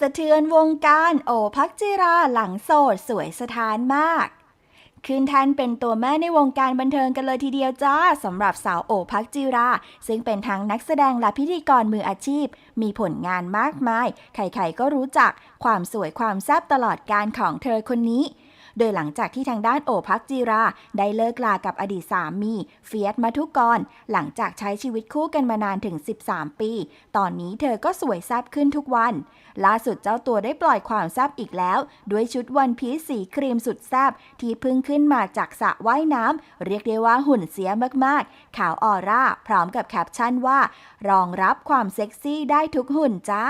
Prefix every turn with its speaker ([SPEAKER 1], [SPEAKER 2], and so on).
[SPEAKER 1] สะเทือนวงการโอพักจิราหลังโสดสวยสถานมาก ขึ้นแทนเป็นตัวแม่ในวงการบันเทิงกันเลยทีเดียวจ้าสำหรับสาวโอพักจิรา ซึ่งเป็นทั้งนักแสดงและพิธีกรมืออาชีพ มีผลงานมากมาย ใครๆก็รู้จักความสวยความแซ่บตลอดการของเธอคนนี้ โดยหลังจากที่ทางด้านโอพักจีรา ได้เลิกลากับอดีตสามีเฟียสมาทุกร หลังจากใช้ชีวิตคู่กันมานานถึง 13 ปี ตอนนี้เธอก็สวยแซบขึ้นทุกวัน ล่าสุดเจ้าตัวได้ปล่อยความแซบอีกแล้ว ด้วยชุดวันพีซสีครีมสุดแซบที่เพิ่งขึ้นมาจากสระว่ายน้ำเรียกได้ว่าหุ่นเสียมากๆ ขาวออร่า พร้อมกับแคปชั่นว่า รองรับความเซ็กซี่ได้ทุกหุ่นจ้า